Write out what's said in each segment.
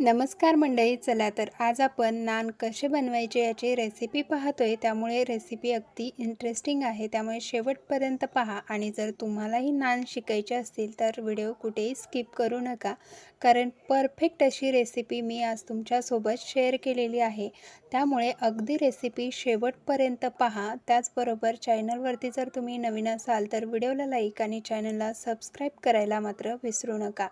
नमस्कार मंडळी चला तर आज आपण नान कसे बनवायचे याची रेसिपी पाहतोय. त्यामुळे रेसिपी अगदी इंटरेस्टिंग आहे. त्यामुळे शेवटपर्यंत पहा. आणि जर तुम्हालाही नान शिकायचे असतील तर व्हिडिओ कुठेही स्किप करू नका. कारण परफेक्ट अशी रेसिपी मी आज तुमच्यासोबत शेअर केलेली आहे. त्यामुळे अगदी रेसिपी शेवटपर्यंत पहा. त्याचबरोबर चॅनलवरती जर तुम्ही नवीन असाल तर व्हिडिओला लाईक आणि चॅनलला सबस्क्राईब करायला मात्र विसरू नका.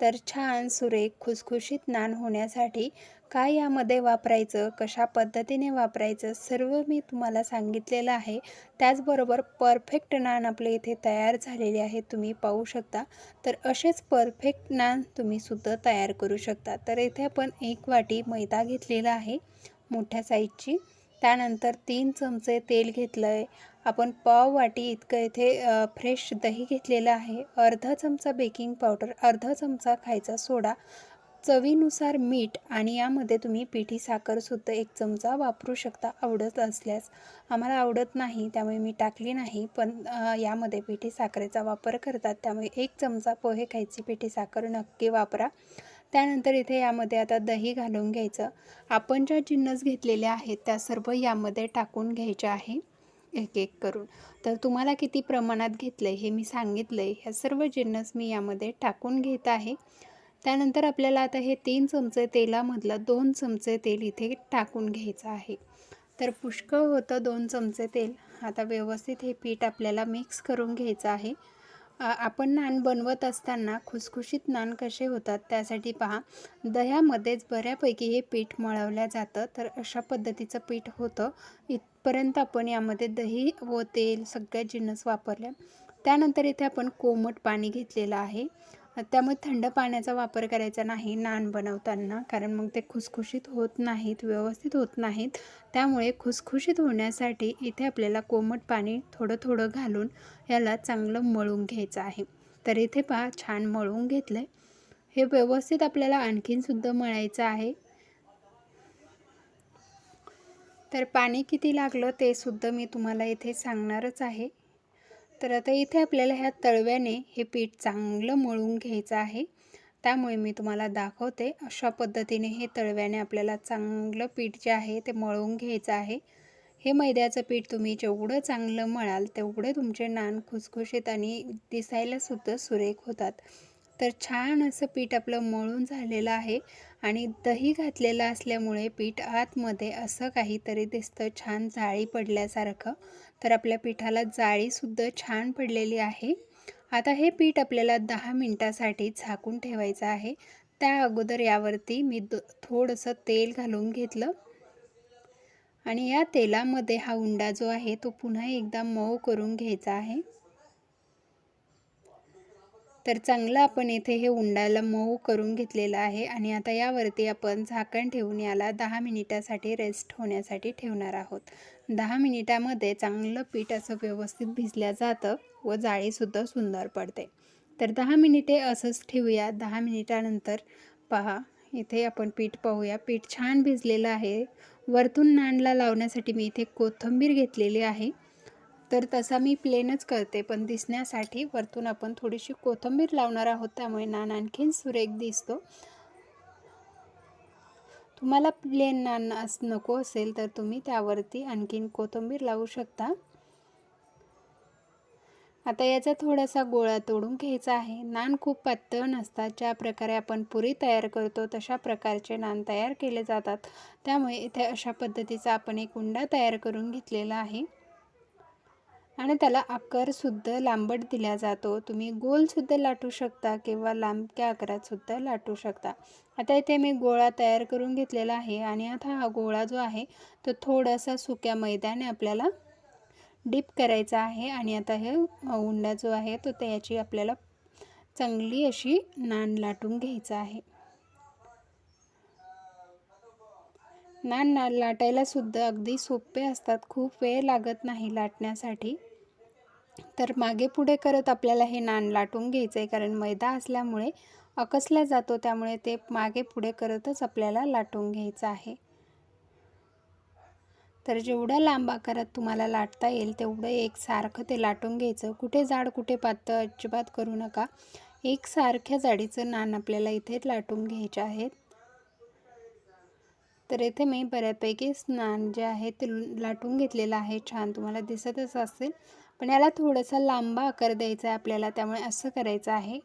तर छान सुरेख खुसखुशीत नान होण्यासाठी काय यामध्ये वापरायचं कशा पद्धतीने वापरायचं सर्व मी तुम्हाला सांगितलेलं आहे. त्याचबरोबर परफेक्ट नान आपले इथे तयार झालेले आहेत तुम्ही पाहू शकता. तर असेच परफेक्ट नान तुम्ही सुद्धा तयार करू शकता. तर इथे आपण एक वाटी मैदा घेतलेला आहे मोठ्या साईजची त्यानंतर तीन चमचे तेल घेतलं आहे आपण पाव वाटी इतकं इथे फ्रेश दही घेतलेलं आहे. अर्धा चमचा बेकिंग पावडर अर्धा चमचा खायचा सोडा चवीनुसार मीठ आणि यामध्ये तुम्ही पिठी साखरसुद्धा एक चमचा वापरू शकता आवडत असल्यास. आम्हाला आवडत नाही त्यामुळे मी टाकली नाही पण यामध्ये पिठी साखरेचा वापर करतात. त्यामुळे एक चमचा पोहे खायची पिठी साखर नक्की वापरा. त्यानंतर इथे यामध्ये आता दही घालून घ्यायचं. आपण ज्या जिन्नस घेतलेल्या आहेत त्या सर्व यामध्ये टाकून घ्यायच्या आहे एक एक करून. तर तुम्हाला किती प्रमाणात घेतलं आहे हे मी सांगितलं आहे ह्या सर्व जिन्नस मी यामध्ये टाकून घेत आहे. त्यानंतर आपल्याला आता हे तीन चमचे तेलामधलं दोन चमचे तेल इथे टाकून घ्यायचं आहे. तर पुष्कळ होतं दोन चमचे तेल. आता व्यवस्थित हे पीठ आपल्याला मिक्स करून घ्यायचं आहे. आपण नान बनवत असताना खुसखुशीत नान कसे होतात त्यासाठी पहा. दह्यामध्येच बऱ्यापैकी हे पीठ मळवल्या जातं तर अशा पद्धतीचं पीठ होतं. इथपर्यंत आपण यामध्ये दही व तेल सगळ्या जिन्नस वापरल्या. त्यानंतर इथे आपण कोमट पाणी घेतलेलं आहे. त्यामुळे थंड पाण्याचा वापर करायचा नाही नान बनवताना कारण मग ते खुसखुशीत होत नाहीत व्यवस्थित होत नाहीत. त्यामुळे खुसखुशीत होण्यासाठी इथे आपल्याला कोमट पाणी थोडं थोडं घालून याला चांगलं मळून घ्यायचं आहे. तर इथे पहा छान मळून घेतलं आहे हे व्यवस्थित आपल्याला आणखीनसुद्धा मळायचं आहे. तर पाणी किती लागलं ते सुद्धा मी तुम्हाला इथे सांगणारच आहे. तर आता इथे आपल्याला ह्या तळव्याने हे पीठ चांगलं मळून घ्यायचं आहे. त्यामुळे मी तुम्हाला दाखवते अशा पद्धतीने हे तळव्याने आपल्याला चांगलं पीठ जे आहे ते मळून घ्यायचं आहे. हे मैद्याचं पीठ तुम्ही जेवढं चांगलं मळाल तेवढे तुमचे नान खुसखुशीत आणि दिसायलासुद्धा सुरेख होतात. तर छान असं पीठ आपलं मळून झालेलं आहे आणि दही घातलेलं असल्यामुळे पीठ आतमध्ये असं काहीतरी दिसतं छान जाळी पडल्यासारखं. तर आपल्या पिठाला जाळीसुद्धा छान पडलेली आहे. आता हे पीठ आपल्याला दहा मिनटासाठी झाकून ठेवायचं आहे. त्या अगोदर यावरती मी द थोडंसं तेल घालून घेतलं. आणि या तेलामध्ये हा उंडा जो आहे तो पुन्हा एकदा मऊ करून घ्यायचा आहे. तर चांगलं आपण इथे हे उंडायला मऊ करून घेतलेलं आहे आणि आता यावरती आपण झाकण ठेवून याला दहा मिनिटासाठी रेस्ट होण्यासाठी ठेवणार आहोत. दहा मिनिटामध्ये चांगलं पीठ असं व्यवस्थित भिजल्या जातं व जाळीसुद्धा सुंदर पडते. तर दहा मिनिटे असंच ठेवूया. दहा मिनिटानंतर पहा इथे आपण पीठ पाहूया. पीठ छान भिजलेलं आहे. वरतून नानला लावण्यासाठी मी इथे कोथिंबीर घेतलेली आहे. तर तसा मी प्लेनच करते पण दिसण्यासाठी वरतून आपण थोडीशी कोथिंबीर लावणार आहोत त्यामुळे नान आणखीन सुरेख दिसतो. तुम्हाला प्लेन नान अस नको असेल तर तुम्ही त्यावरती आणखीन कोथिंबीर लावू शकता. आता याचा थोडासा गोळा तोडून घ्यायचा आहे. नान खूप पातळ नसतात ज्या प्रकारे आपण पुरी तयार करतो तशा प्रकारचे नान तयार केले जातात. त्यामुळे इथे अशा पद्धतीचा आपण एक उंडा तयार करून घेतलेला आहे. आणि त्याला आकारसुद्धा लांबट दिला जातो. तुम्ही गोलसुद्धा लाटू शकता किंवा लांबक्या आकारातसुद्धा लाटू शकता. आता इथे मी गोळा तयार करून घेतलेला आहे आणि आता हा गोळा जो आहे तो थोडासा सुक्या मैद्याने आपल्याला डीप करायचा आहे आणि आता हे उंडा जो आहे तो त्याची आपल्याला चांगली अशी नान लाटून घ्यायचा आहे. नान ना लाटायला सुद्धा अगदी सोपे असतात. खूप वेळ लागत नाही लाटण्यासाठी. तर मागे पुढे करत आपल्याला हे नान लाटून घ्यायचं आहे कारण मैदा असल्यामुळे अकसल्या जातो त्यामुळे ते मागे पुढे करतच आपल्याला लाटून घ्यायचं आहे. तर जेवढ्या लांब आकारात तुम्हाला लाटता येईल तेवढं एक सारखं ते लाटून घ्यायचं. कुठे जाड कुठे पातळ अजिबात करू नका. एक सारख्या जाडीचं नान आपल्याला इथे लाटून घ्यायचे आहेत. तर इथे मी बऱ्यापैकी नान जे आहे ते लाटून घेतलेलं आहे. छान तुम्हाला दिसतच असेल. पण याला थोडासा लांबा आकार द्यायचा आहे आपल्याला त्यामुळे असं करायचं आहे.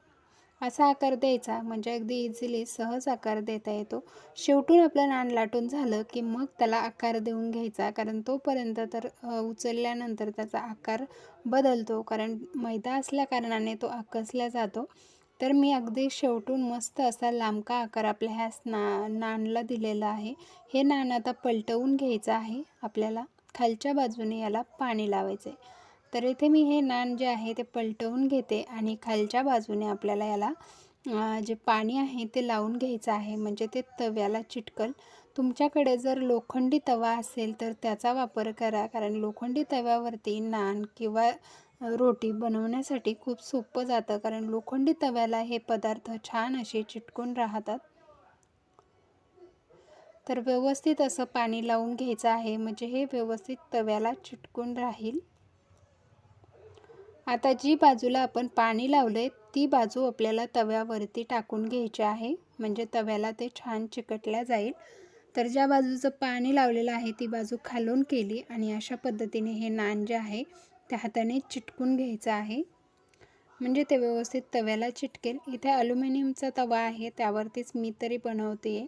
असा आकार द्यायचा म्हणजे अगदी इझिली सहज आकार देता येतो. शेवटून आपलं नान लाटून झालं की मग त्याला आकार देऊन घ्यायचा कारण तोपर्यंत तर उचलल्यानंतर त्याचा आकार बदलतो. कारण मैदा असल्या कारणाने तो आकसला जातो. तर मी अगदी शेवटून मस्त असा लांबका आकार आपल्या ह्या ना नानला दिलेला आहे. हे नान आता पलटवून घ्यायचं आहे आपल्याला. खालच्या बाजूने याला पाणी लावायचं आहे तर इथे मी हे नान जे आहे ते पलटवून घेते आणि खालच्या बाजूने आपल्याला याला जे पाणी आहे ते लावून घ्यायचं आहे. म्हणजे ते तव्याला चिटकल. तुमच्याकडे जर लोखंडी तवा असेल तर त्याचा वापर करा. कारण लोखंडी तव्यावरती नान किंवा रोटी बनवण्यासाठी खूप सोपं जातं. कारण लोखंडी तव्याला हे पदार्थ छान असे चिटकून राहतात. तर व्यवस्थित असं पाणी लावून घ्यायचं आहे. म्हणजे हे व्यवस्थित तव्याला चिटकून राहील. आता जी बाजूला आपण पाणी लावले ती बाजू आपल्याला तव्यावरती टाकून घ्यायची आहे. म्हणजे तव्याला ते छान चिकटल्या जाईल. तर ज्या बाजूचं पाणी लावलेलं आहे ती बाजू खालून केली आणि अशा पद्धतीने हे नान जे आहे त्या हाताने चिटकून घ्यायचं आहे. म्हणजे ते व्यवस्थित तव्याला चिटकेल. इथे अल्युमिनियमचा तवा आहे त्यावरतीच मी तरी बनवते. आहे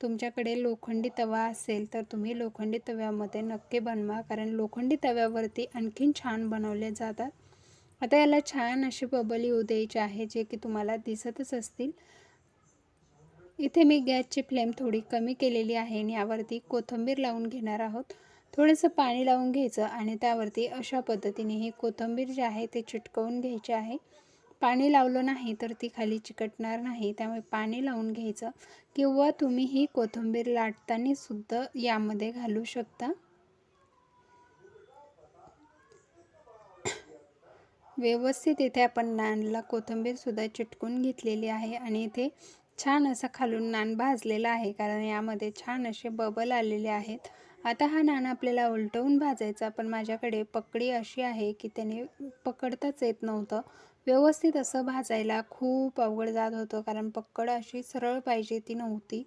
तुमच्याकडे लोखंडी तवा असेल तर तुम्ही लोखंडी तव्यामध्ये नक्की बनवा. कारण लोखंडी तव्यावरती आणखीन छान बनवले जातात. आता याला छान अशी बबल येऊ द्यायचे आहे जे की तुम्हाला दिसतच असतील. इथे मी गॅसची फ्लेम थोडी कमी केलेली आहे आणि यावरती कोथिंबीर लावून घेणार आहोत. थोडंसं पाणी लावून घ्यायचं आणि त्यावरती अशा पद्धतीने ही कोथिंबीर जी आहे ते चिटकवून घ्यायची आहे. पाणी लावलं नाही तर ती खाली चिकटणार नाही त्यामुळे पाणी लावून घ्यायचं. किंवा तुम्ही ही कोथिंबीर लाटताना सुद्धा यामध्ये घालू शकता. व्यवस्थित इथे आपण नानला कोथिंबीरसुद्धा चिटकून घेतलेली आहे आणि इथे छान असा खालून नान भाजलेला आहे कारण यामध्ये छान असे बबल आलेले आहेत. आता हा नान आपल्याला उलटवून भाजायचा पण माझ्याकडे पकडी अशी आहे की त्याने पकडताच येत नव्हतं. व्यवस्थित असं भाजायला खूप अवघड जात होतं कारण पकड अशी सरळ पाहिजे ती नव्हती.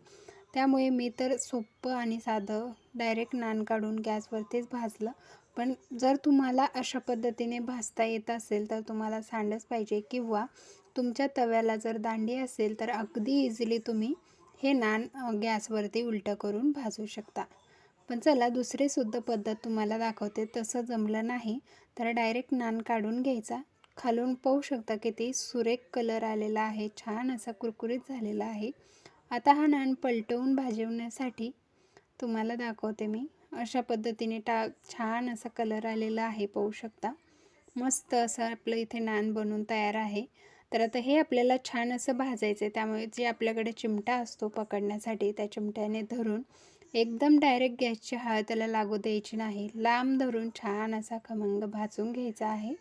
त्यामुळे मी तर सोपं आणि साधं डायरेक्ट नान काढून गॅसवरतीच भाजलं. पण जर तुम्हाला अशा पद्धतीने भाजता येत असेल तर तुम्हाला सांडच पाहिजे. किंवा तुमच्या तव्याला जर दांडी असेल तर अगदी इझिली तुम्ही हे नान गॅसवरती उलटं करून भाजू शकता. पण चला दुसरीसुद्धा पद्धत तुम्हाला दाखवते. तसं जमलं नाही तर डायरेक्ट नान काढून घ्यायचा. खालून पाहू शकता किती सुरेख कलर आलेला आहे. छान असा कुरकुरीत झालेला आहे. आता हा नान पलटवून भाजवण्यासाठी तुम्हाला दाखवते मी. अशा पद्धतीने टा छान असा कलर आलेला आहे पाहू शकता. मस्त असं आपलं इथे नान बनवून तयार आहे. तर आता हे आपल्याला छान असं भाजायचं आहे त्यामुळे जे आपल्याकडे चिमटा असतो पकडण्यासाठी त्या चिमट्याने धरून एकदम डायरेक्ट गॅसची हळ त्याला लागू द्यायची नाही. लांब धरून छान असा खमंग भाजून घ्यायचा आहे.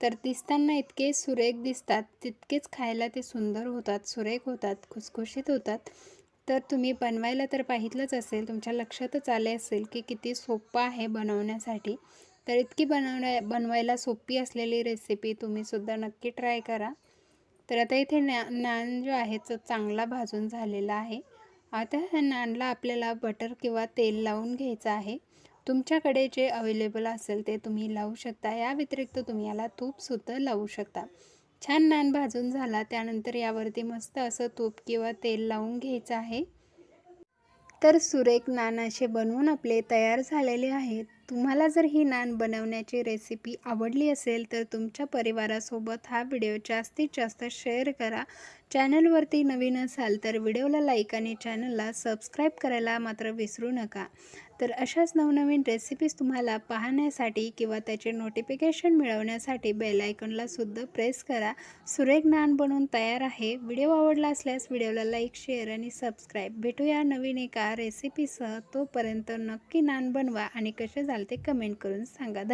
तर दिसताना इतके सुरेख दिसतात तितकेच खायला ते सुंदर होतात सुरेख होतात खुसखुशीत होतात. तर तुम्ही बनवायला तर पाहितलंच असेल तुमच्या लक्षातच आले असेल की किती सोपं आहे बनवण्यासाठी. तर इतकी बनवण्या बनवायला सोपी असलेली रेसिपी तुम्हीसुद्धा नक्की ट्राय करा. तर आता इथे ना नान जो आहे तो चांगला भाजून झालेला आहे. आता ह्या नानला आपल्याला बटर किंवा तेल लावून घ्यायचं आहे. तुमच्याकडे जे अवेलेबल असेल ते तुम्ही लावू शकता. या व्यतिरिक्त तुम्ही याला तूपसुद्धा लावू शकता. छान नान भाजून झाला त्यानंतर यावरती मस्त असं तूप किंवा तेल लावून घ्यायचं आहे. तर सुरेख नान असे बनवून आपले तयार झालेले आहेत. तुम्हाला जर ही नान बनवण्याची रेसिपी आवडली असेल तर तुमच्या परिवारासोबत हा व्हिडिओ जास्तीत जास्त शेअर करा. चॅनलवरती नवीन असाल तर व्हिडिओला लाईक आणि चॅनलला सबस्क्राईब करायला मात्र विसरू नका. तर अशाच नवनवीन रेसिपीज तुम्हाला पाहण्यासाठी किंवा त्याचे नोटिफिकेशन मिळवण्यासाठी बेल सुद्धा प्रेस करा. सुरेख नान बनवून तयार आहे. व्हिडिओ आवडला असल्यास व्हिडिओला लाईक शेअर आणि सबस्क्राईब भेटूया नवीन एका रेसिपीसह तोपर्यंत नक्की नान बनवा आणि कसे जा ते कमेंट करून सांगा.